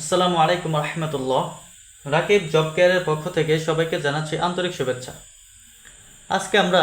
আসসালামু আলাইকুম রহমতুল্লাহ। রাকিব জব কেয়ারের পক্ষ থেকে সবাইকে জানাচ্ছি আন্তরিক শুভেচ্ছা। আজকে আমরা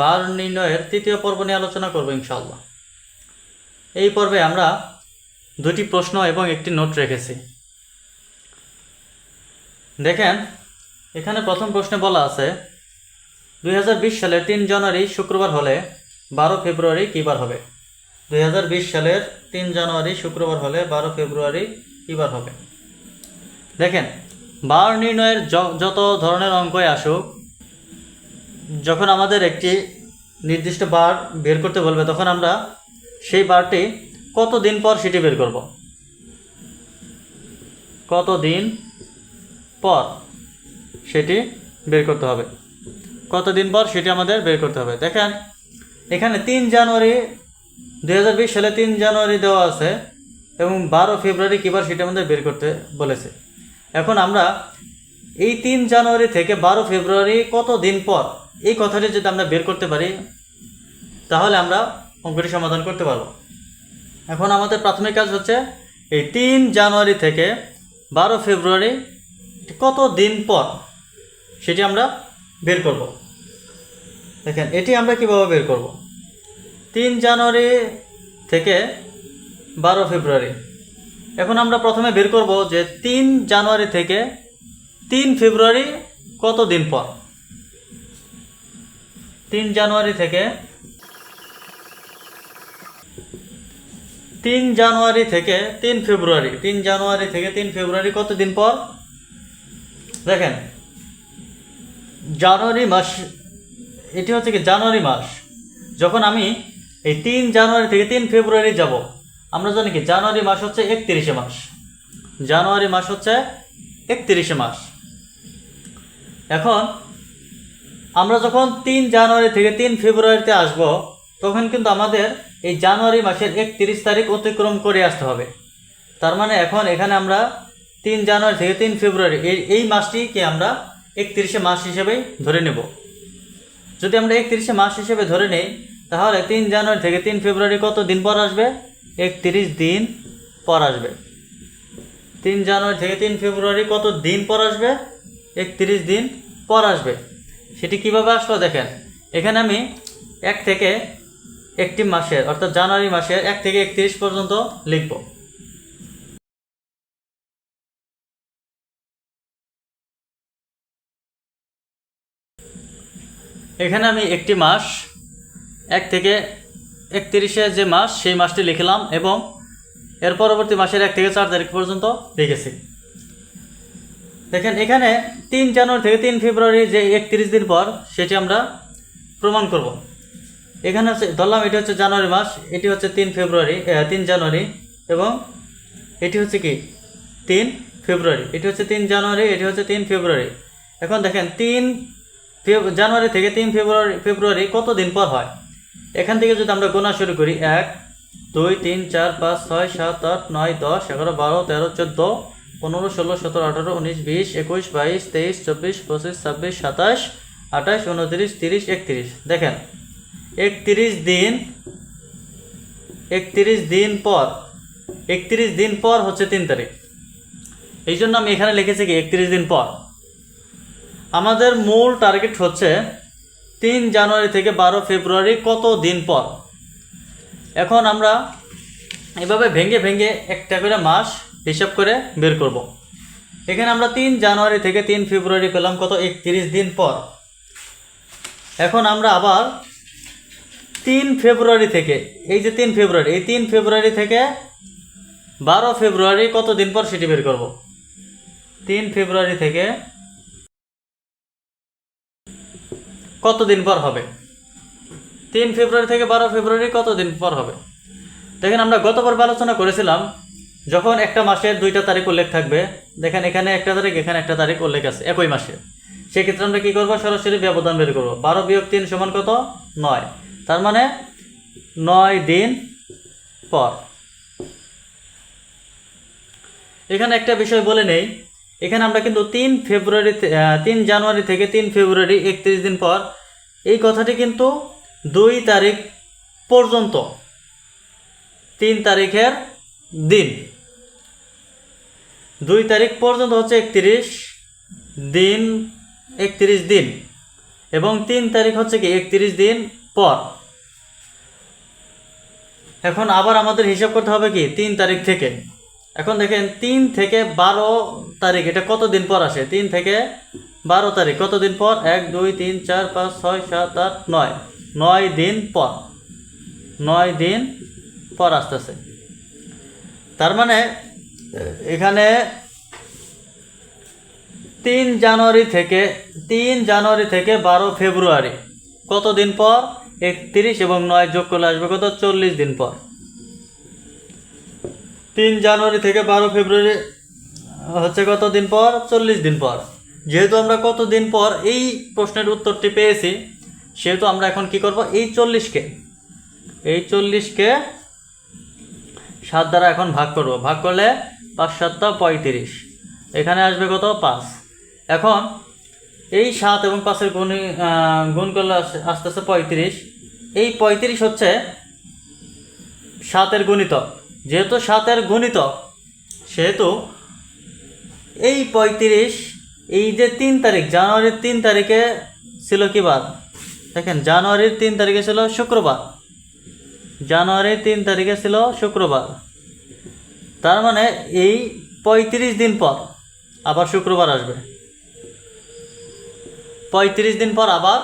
বার নির্ণয়ের তৃতীয় পর্ব নিয়ে আলোচনা করব ইনশাআল্লাহ। এই পর্বে আমরা দুটি প্রশ্ন এবং একটি নোট রেখেছি। দেখেন, এখানে প্রথম প্রশ্নে বলা আছে, দুই সালের তিন জানুয়ারি শুক্রবার হলে বারো ফেব্রুয়ারি কী হবে? দুই হাজার বিশ সালের তিন জানুয়ারি শুক্রবার হলে বারো ফেব্রুয়ারি কী বার হবে। দেখেন, বার নির্ণয়ের যত ধরনের অঙ্কই আসুক, যখন আমাদের একটি নির্দিষ্ট বার বের করতে বলবে, তখন আমরা সেই বারটি কত দিন পর সেটি বের করব? কত দিন পর সেটি বের করতে হবে? কত দিন পর সেটি আমাদের বের করতে হবে? দেখেন, এখানে তিন জানুয়ারি দু হাজার বিশ সালে তিন জানুয়ারি দেওয়া আছে। এবং বারো ফেব্রুয়ারি কিবার সেটা আমাদের বের করতে বলেছে। এখন আমরা এই তিন জানুয়ারি থেকে বারো ফেব্রুয়ারি কত দিন পর এই কথাটি যদি আমরা বের করতে পারি, তাহলে আমরা অঙ্কটি সমাধান করতে পারব। এখন আমাদের প্রাথমিক কাজ হচ্ছে, এই তিন জানুয়ারি থেকে বারো ফেব্রুয়ারি কত দিন পর সেটি আমরা বের করব। দেখেন, এটি আমরা কীভাবে বের করব? তিন জানুয়ারি থেকে বারো ফেব্রুয়ারি। এখন আমরা প্রথমে বের করব যে তিন জানুয়ারি থেকে তিন ফেব্রুয়ারি কত দিন পর? তিন জানুয়ারি থেকে তিন জানুয়ারি থেকে তিন ফেব্রুয়ারি। তিন জানুয়ারি থেকে তিন ফেব্রুয়ারি কত দিন পর? দেখেন, জানুয়ারি মাস, এটি হচ্ছে কি জানুয়ারি মাস। যখন আমি এই তিন জানুয়ারি থেকে তিন ফেব্রুয়ারি যাব আমরা জানি কি, জানুয়ারি মাস হচ্ছে একত্রিশে মাস। জানুয়ারি মাস হচ্ছে একত্রিশে মাস। এখন আমরা যখন তিন জানুয়ারি থেকে তিন ফেব্রুয়ারিতে আসব, তখন কিন্তু আমাদের এই জানুয়ারি মাসের একত্রিশ তারিখ অতিক্রম করে আসতে হবে। তার মানে এখন এখানে আমরা তিন জানুয়ারি থেকে তিন ফেব্রুয়ারি, এই এই মাসটিকে আমরা একত্রিশে মাস হিসেবেই ধরে নেব। যদি আমরা একত্রিশে মাস হিসেবে ধরে নেই, তাহলে তিন জানুয়ারি থেকে তিন ফেব্রুয়ারি কত দিন পর আসবে? একত্রিশ দিন পর আসবে। তিন জানুয়ারি থেকে তিন ফেব্রুয়ারি কত দিন পর আসবে? একত্রিশ দিন পর আসবে। সেটি কীভাবে আসলো দেখেন। এখানে আমি এক থেকে একটি মাসের, অর্থাৎ জানুয়ারি মাসের এক থেকে একত্রিশ পর্যন্ত লিখব। এখানে আমি একটি মাস এক থেকে একত্রিশে যে মাস, সেই মাসটি লিখলাম এবং এর পরবর্তী মাসের এক থেকে চার তারিখ পর্যন্ত লিখেছি। দেখেন, এখানে তিন জানুয়ারি থেকে তিন ফেব্রুয়ারি যে একত্রিশ দিন পর সেটি আমরা প্রমাণ করব। এখানে হচ্ছে, ধরলাম এটি হচ্ছে জানুয়ারি মাস, এটি হচ্ছে তিন ফেব্রুয়ারি তিন জানুয়ারি এবং এটি হচ্ছে কি? তিন ফেব্রুয়ারি। এটি হচ্ছে তিন জানুয়ারি, এটি হচ্ছে তিন ফেব্রুয়ারি। এখন দেখেন, তিন জানুয়ারি থেকে তিন ফেব্রুয়ারি ফেব্রুয়ারি কত দিন পর হয়? এখান থেকে যদি আমরা গোনা শুরু করি, এক, দুই, তিন, চার, পাঁচ, ছয়, সাত, আট, নয়, দশ, এগারো, বারো, তেরো, চোদ্দ, পনেরো, ষোলো, সতেরো, আঠারো, উনিশ, বিশ, একুশ, বাইশ, তেইশ, চব্বিশ, পঁচিশ, ছাব্বিশ, সাতাশ, আঠাশ, উনত্রিশ, তিরিশ, একত্রিশ। দেখেন, একত্রিশ দিন একত্রিশ দিন পর, একত্রিশ দিন পর হচ্ছে তিন তারিখ। এই জন্য আমি এখানে লিখেছি কি, একত্রিশ দিন পর। আমাদের মূল টার্গেট হচ্ছে তিন জানুয়ারি থেকে বারো ফেব্রুয়ারি কত দিন পর? এখন আমরা এভাবে ভেঙে ভেঙে একটা করে মাস হিসাব করে বের করব। এখানে আমরা তিন জানুয়ারি থেকে তিন ফেব্রুয়ারি পেলাম কত? একত্রিশ দিন পর। এখন আমরা আবার তিন ফেব্রুয়ারি থেকে, এই যে তিন ফেব্রুয়ারি, এই তিন ফেব্রুয়ারি থেকে বারো ফেব্রুয়ারি কত দিন পর সেটি বের করব? তিন ফেব্রুয়ারি থেকে কত দিন পর হবে? তিন ফেব্রুয়ারি থেকে বারো ফেব্রুয়ারি কত দিন পর হবে? দেখেন, আমরা গত পর্বে আলোচনা করেছিলাম, যখন একটা মাসের দুইটা তারিখ উল্লেখ থাকবে, দেখেন, এখানে একটা তারিখ, এখানে একটা তারিখ উল্লেখ আছে, একই মাসে। সেক্ষেত্রে আমরা কী করব? সরাসরি ব্যবধান বের করব। বারো বিয়োগ তিন সমান কত? নয়। তার মানে নয় দিন পর। এখানে একটা বিষয় বলে নেই এখানে আমরা কিন্তু তিন ফেব্রুয়ারি তিন জানুয়ারি থেকে তিন ফেব্রুয়ারি একত্রিশ দিন পর এই কথাটি কিন্তু দুই তারিখ পর্যন্ত, তিন তারিখের দিন। দুই তারিখ পর্যন্ত হচ্ছে একত্রিশ দিন একত্রিশ দিন। এবং তিন তারিখ হচ্ছে কি? একত্রিশ দিন পর। এখন আবার আমাদের হিসাব করতে হবে কি? তিন তারিখ থেকে। এখন দেখেন তিন থেকে বারো তারিখ, এটা কত দিন পর আসে? তিন থেকে বারো তারিখ কত দিন পর? এক, দুই, তিন, চার, পাঁচ, ছয়, সাত, আট, নয়। নয় দিন পর। নয় দিন পর আসতেছে। তার মানে এখানে তিন জানুয়ারি থেকে, তিন জানুয়ারি থেকে বারো ফেব্রুয়ারি। কত দিন পর? একত্রিশ এবং নয় যোগ করলে আসবে কত? চল্লিশ দিন পর। তিন জানুয়ারি থেকে বারো ফেব্রুয়ারি, হচ্ছে কত দিন পর? চল্লিশ দিন পর। যেহেতু আমরা কত দিন পর এই প্রশ্নের উত্তরটি পেয়েছি, সেহেতু আমরা এখন কি করব? এই চল্লিশকে এই চল্লিশকে সাত দ্বারা এখন ভাগ করব। ভাগ করলে পাঁচ সাতটা পঁয়ত্রিশ। এখানে আসবে কত? পাঁচ। এখন এই সাত এবং পাঁচের গুণ গুণ করলে আস- আস্তে আস্তে পঁয়ত্রিশ। এই পঁয়ত্রিশ হচ্ছে সাতের গুণিতক। যেহেতু সাতের গুণিতক সেহেতু এই পঁয়ত্রিশ, এই যে তিন তারিখ, জানুয়ারির তিন তারিখে ছিল কি বার দেখেন, জানুয়ারির তিন তারিখে ছিল শুক্রবার। জানুয়ারির তিন তারিখে ছিল শুক্রবার। তার মানে এই পঁয়ত্রিশ দিন পর আবার শুক্রবার আসবে। পঁয়ত্রিশ দিন পর আবার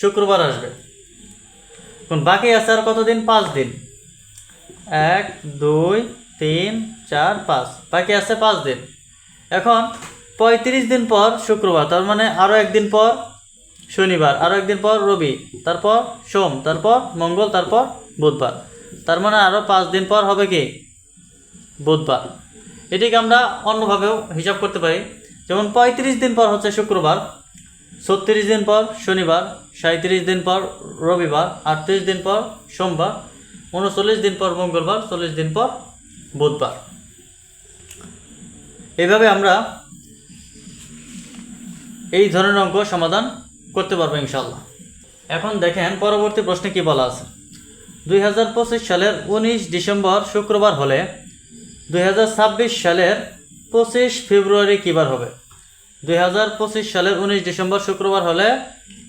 শুক্রবার আসবে। বাকি আছে আর কতদিন? পাঁচ দিন। এক, দুই, তিন, চার, পাঁচ। বাকি আছে পাঁচ দিন। এখন পঁয়ত্রিশ দিন পর শুক্রবার, তার মানে আরও একদিন পর শনিবার আরও একদিন পর রবি, তারপর সোম, তারপর মঙ্গল, তারপর বুধবার। তার মানে আরও পাঁচ দিন পর হবে কি? বুধবার। এটিকে আমরা অন্যভাবেও হিসাব করতে পারি। যেমন পঁয়ত্রিশ দিন পর হচ্ছে শুক্রবার, ছত্রিশ দিন পর শনিবার সাঁত্রিশ দিন পর রবিবার, আটত্রিশ দিন পর সোমবার উনচল্লিশ দিন পর মঙ্গলবার, চল্লিশ দিন পর বুধবার। এইভাবে আমরা এই ধরনের অঙ্ক সমাধান করতে পারব ইনশাল্লাহ এখন দেখেন পরবর্তী প্রশ্নে কি বলা আছে? দুই হাজার পঁচিশ সালের উনিশ ডিসেম্বর শুক্রবার হলে দুই হাজার ছাব্বিশ সালের পঁচিশ ফেব্রুয়ারি কিবার হবে? দুই হাজার পঁচিশ সালের উনিশ ডিসেম্বর শুক্রবার হলে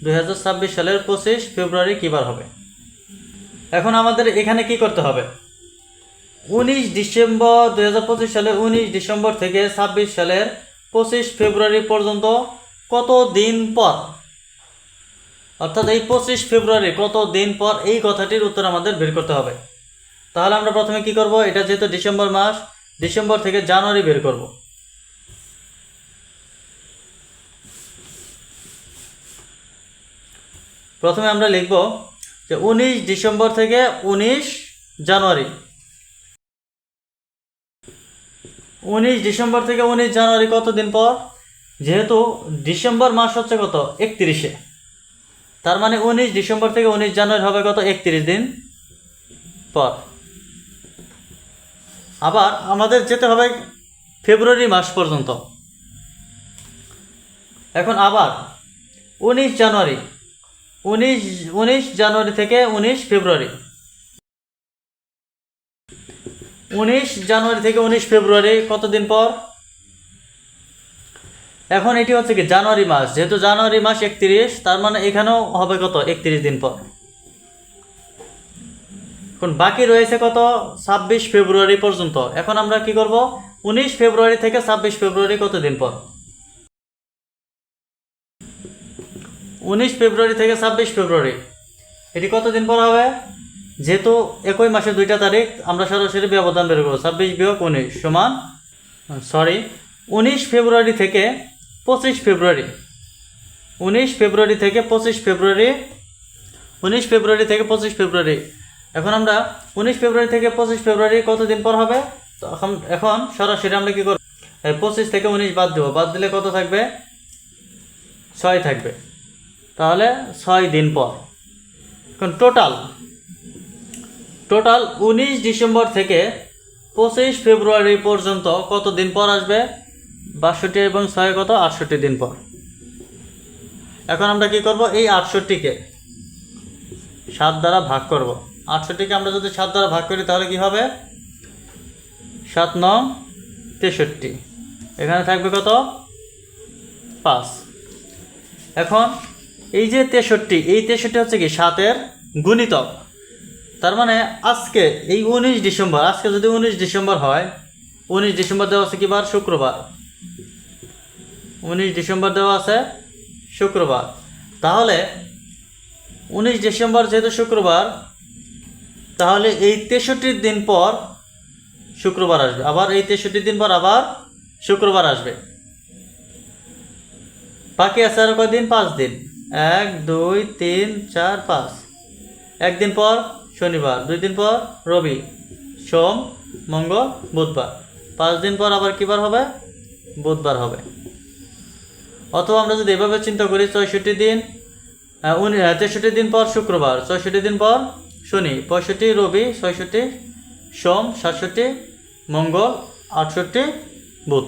দুই হাজার ছাব্বিশ সালের পঁচিশ ফেব্রুয়ারি কিবার হবে? এখন আমাদের এখানে কি করতে হবে? উনিশ ডিসেম্বর দুই সালের উনিশ ডিসেম্বর থেকে ছাব্বিশ সালের পঁচিশ ফেব্রুয়ারি পর্যন্ত কত দিন পর? অর্থাৎ এই পঁচিশ ফেব্রুয়ারি কত দিন পর এই কথাটির উত্তর আমাদের বের করতে হবে। তাহলে আমরা প্রথমে কি করব? এটা যেহেতু ডিসেম্বর মাস, ডিসেম্বর থেকে জানুয়ারি বের করব। প্রথমে আমরা লিখব যে উনিশ ডিসেম্বর থেকে উনিশ জানুয়ারি। উনিশ ডিসেম্বর থেকে উনিশ জানুয়ারি কত দিন পর? যেহেতু ডিসেম্বর মাস হচ্ছে কত? একত্রিশে। তার মানে উনিশ ডিসেম্বর থেকে উনিশ জানুয়ারি হবে কত? একত্রিশ দিন পর। আবার আমাদের যেতে হবে ফেব্রুয়ারি মাস পর্যন্ত। এখন আবার উনিশ জানুয়ারি উনিশ উনিশ জানুয়ারি থেকে উনিশ ফেব্রুয়ারি। উনিশ জানুয়ারি থেকে উনিশ ফেব্রুয়ারি, কতদিন পর? এখন এটি হচ্ছে কি, জানুয়ারি মাস। যেহেতু জানুয়ারি মাস একত্রিশ, তার মানে এখানেও হবে কত? একত্রিশ দিন পর। এখন বাকি রয়েছে কত? ছাব্বিশ ফেব্রুয়ারি পর্যন্ত। এখন আমরা কি করব? উনিশ ফেব্রুয়ারি থেকে ছাব্বিশ ফেব্রুয়ারি কত দিন পর? উনিশ ফেব্রুয়ারি থেকে ছাব্বিশ ফেব্রুয়ারি। এটি কতদিন পর হবে? যেহেতু একই মাসের দুইটা তারিখ, আমরা সরাসরি ব্যবধান বের করব। ছাব্বিশ বিয়োগ উনিশ সমান সরি উনিশ ফেব্রুয়ারি থেকে পঁচিশ ফেব্রুয়ারি। উনিশ ফেব্রুয়ারি থেকে পঁচিশ ফেব্রুয়ারি, উনিশ ফেব্রুয়ারি থেকে পঁচিশ ফেব্রুয়ারি। এখন আমরা উনিশ ফেব্রুয়ারি থেকে পঁচিশ ফেব্রুয়ারি কতদিন পর হবে? তখন এখন সরাসরি আমরা কী করব? পঁচিশ থেকে উনিশ বাদ দেবো। বাদ দিলে কত থাকবে? ছয় থাকবে। তাহলে ছয় দিন পর। এখন টোটাল টোটাল উনিশ ডিসেম্বর থেকে পঁচিশ ফেব্রুয়ারি পর্যন্ত কত দিন পর আসবে? বাষট্টি এবং ছয় কত? আটষট্টি দিন পর। এখন আমরা কি করব? এই আটষট্টিকে সাত দ্বারা ভাগ করব। আটষট্টিকে আমরা যদি সাত দ্বারা ভাগ করি, তাহলে কি হবে? সাত নং তেষট্টি। এখানে থাকবে কত? পাঁচ। এখন এই যে তেষট্টি, এই তেষট্টি হচ্ছে কি সাতের গুণিতক। তার মানে আজকে এই উনিশ ডিসেম্বর, আজকে যদি উনিশ ডিসেম্বর হয়, উনিশ ডিসেম্বর দেওয়া আছে কি বার শুক্রবার। উনিশ ডিসেম্বর দেওয়া আছে শুক্রবার। তাহলে উনিশ ডিসেম্বর যেহেতু শুক্রবার, তাহলে এই তেষট্টির দিন পর শুক্রবার আসবে। আবার এই তেষট্টি দিন পর আবার শুক্রবার আসবে। বাকি আছে আর কয়দিন? পাঁচ দিন। এক, দুই, তিন, চার, পাঁচ। একদিন পর শনিবার দুই দিন পর রবি, সোম, মঙ্গল, বুধবার। পাঁচ দিন পর আবার কী বার হবে? বুধবার হবে। অথবা আমরা যদি এভাবে চিন্তা করি, ছয়ষট্টি দিন তেষট্টি দিন পর শুক্রবার, ছয়ষট্টি দিন পর শনি, পঁয়ষট্টি রবি, ছয়ষট্টি সোম, সাতষট্টি মঙ্গল, আটষট্টি বুধ।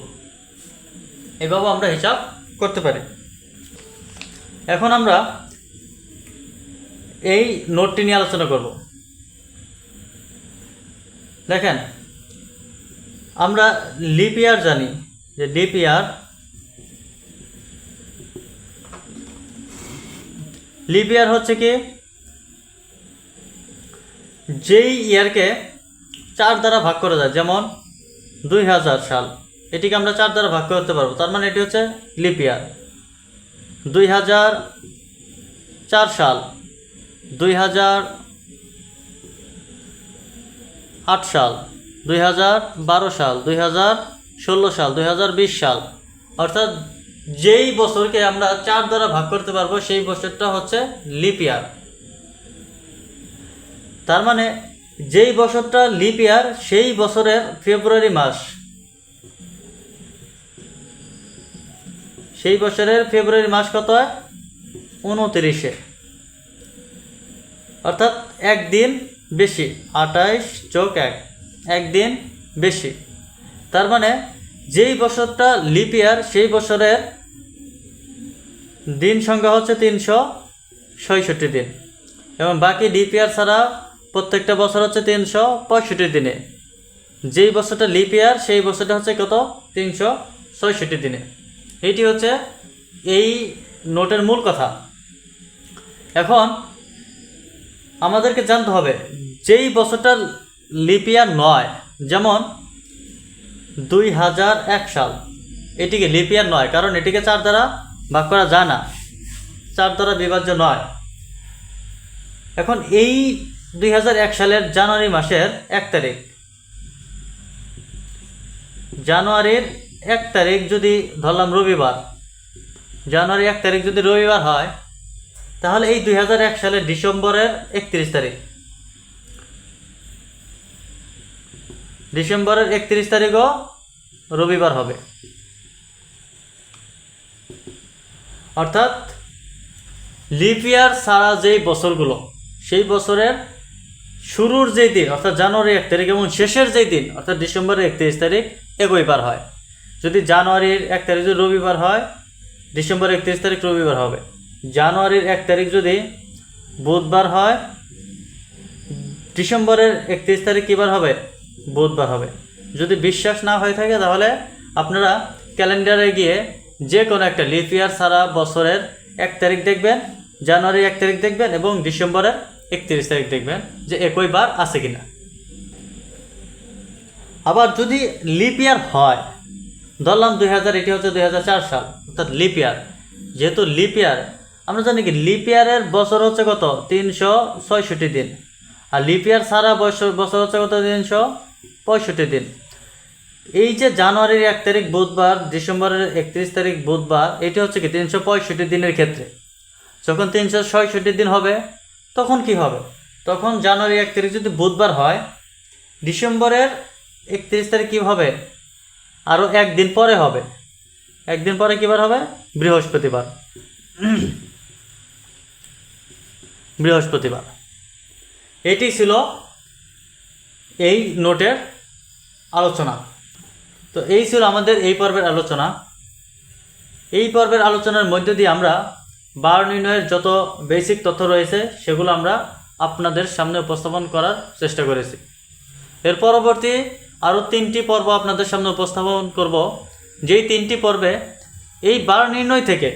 এভাবে আমরা হিসাব করতে পারি। এখন আমরা এই নোটটি নিয়ে আলোচনা করব। দেখেন, আমরা লিপ ইয়ার জানি, যে লিপ ইয়ার লিপ ইয়ার হচ্ছে কি, যেই ইয়ারকে চার দ্বারা ভাগ করা যায়, যেমন দুই হাজার সাল, এটিকে আমরা চার দ্বারা ভাগ করতে পারব, তার মানে এটি হচ্ছে লিপ ইয়ার দুই হাজার চার সাল, দুই হাজার আট সাল, দুই হাজার বারো সাল, দুই হাজার ষোলো সাল, দুই হাজার বিশ সাল। অর্থাৎ যেই বছরকে আমরা চার দ্বারা ভাগ করতে পারব, সেই বছরটা হচ্ছে লিপ ইয়ার। তার মানে যেই বছরটা লিপ ইয়ার, সেই বছরের ফেব্রুয়ারি মাস সেই বছরের ফেব্রুয়ারি মাস কত হয়? উনতিরিশে। অর্থাৎ একদিন বেশি, আঠাইশ যোগ এক, একদিন বেশি। তার মানে যেই বছরটা লিপিয়ার সেই বছরের দিন সংখ্যা হচ্ছে তিনশো ছয়ষট্টি দিন। এবং বাকি লিপ ইয়ার ছাড়া প্রত্যেকটা বছর হচ্ছে তিনশো পঁয়ষট্টি দিনে। যেই বছরটা লিপিয়ার সেই বছরটা হচ্ছে কত? তিনশো ছয়ষট্টি দিনে। এইটি হচ্ছে এই নোটের মূল কথা। এখন আমাদেরকে জানতে হবে, যেই বছরটা লিপিয়ার নয়, যেমন দুই হাজার এক সাল, এটিকে লিপিয়ার নয়, কারণ এটিকে চার দ্বারা ভাগ করা যায় না, চার দ্বারা বিভাজ্য নয়। এখন এই দুই হাজার এক সালের জানুয়ারি মাসের এক তারিখ, জানুয়ারির এক তারিখ যদি ধরলাম রবিবার, জানুয়ারি এক তারিখ যদি রবিবার হয়, তাহলে এই দুই হাজার এক সালের ডিসেম্বরের একত্রিশ তারিখ। ডিসেম্বরের একত্রিশ তারিখও রবিবার হবে। অর্থাৎ লিপ ইয়ার ছাড়া যেই বছরগুলো, সেই বছরের শুরুর যেই দিন, অর্থাৎ জানুয়ারি এক তারিখ এবং শেষের যেই দিন, অর্থাৎ ডিসেম্বরের একত্রিশ তারিখ একইবার হয়। যদি জানুয়ারির এক তারিখ যদি রবিবার হয় ডিসেম্বরের একত্রিশ তারিখ রবিবার হবে। জানুয়ারির এক তারিখ যদি বুধবার হয়, ডিসেম্বরের একত্রিশ তারিখ কী বার হবে? বুধবার হবে। যদি বিশ্বাস না হয়ে থাকে তাহলে আপনারা ক্যালেন্ডারে গিয়ে যে কোনো একটা লিপ ইয়ার সারা বছরের এক তারিখ দেখবেন, জানুয়ারির এক তারিখ দেখবেন এবং ডিসেম্বরের একত্রিশ তারিখ দেখবেন যে একই বার আছে কিনা। আবার যদি লিপ ইয়ার হয় ধরলাম দুই হাজার, এটি হচ্ছে দুই হাজার চার সাল, অর্থাৎ লিপ ইয়ার যেহেতু লিপ ইয়ার আমরা জানি কি লিপ ইয়ারের বছর হচ্ছে কত? তিনশো ছয়ষট্টি দিন। আর লিপ ইয়ার সারা বছর বছর হচ্ছে কত? তিনশো পঁয়ষট্টি দিন। এই যে জানুয়ারির এক তারিখ বুধবার, ডিসেম্বরের একত্রিশ তারিখ বুধবার, এটি হচ্ছে কি, তিনশো পঁয়ষট্টি দিনের ক্ষেত্রে। যখন তিনশো ছয়ষট্টি দিন হবে, তখন কি হবে? তখন জানুয়ারি এক তারিখ যদি বুধবার হয়, ডিসেম্বরের একত্রিশ তারিখ কী হবে? আরও একদিন পরে হবে। একদিন পরে কী বার হবে? বৃহস্পতিবার। বৃহস্পতিবার। এটি ছিল এই নোটের আলোচনা। তো এই ছিল আমাদের এই পর্বের আলোচনা। এই পর্বের আলোচনার মধ্য দিয়ে আমরা বার নির্ণয়ের যত বেসিক তথ্য রয়েছে, সেগুলো আমরা আপনাদের সামনে উপস্থাপন করার চেষ্টা করেছি। এর পরবর্তী আরও তিনটি পর্ব আপনাদের সামনে উপস্থাপন করব। যেই তিনটি পর্বে এই বার নির্ণয় থেকে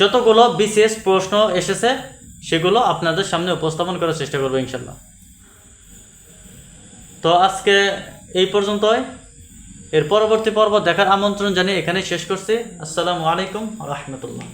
যতগুলো বিশেষ প্রশ্ন এসেছে, সেগুলো আপনাদের সামনে উপস্থাপন করার চেষ্টা করব ইনশাল্লাহ তো আজকে এই পর্যন্তই। এর পরবর্তী পর্ব দেখার আমন্ত্রণ জানিয়ে এখানেই শেষ করছি। আসসালামু আলাইকুম রহমতুল্লাহ।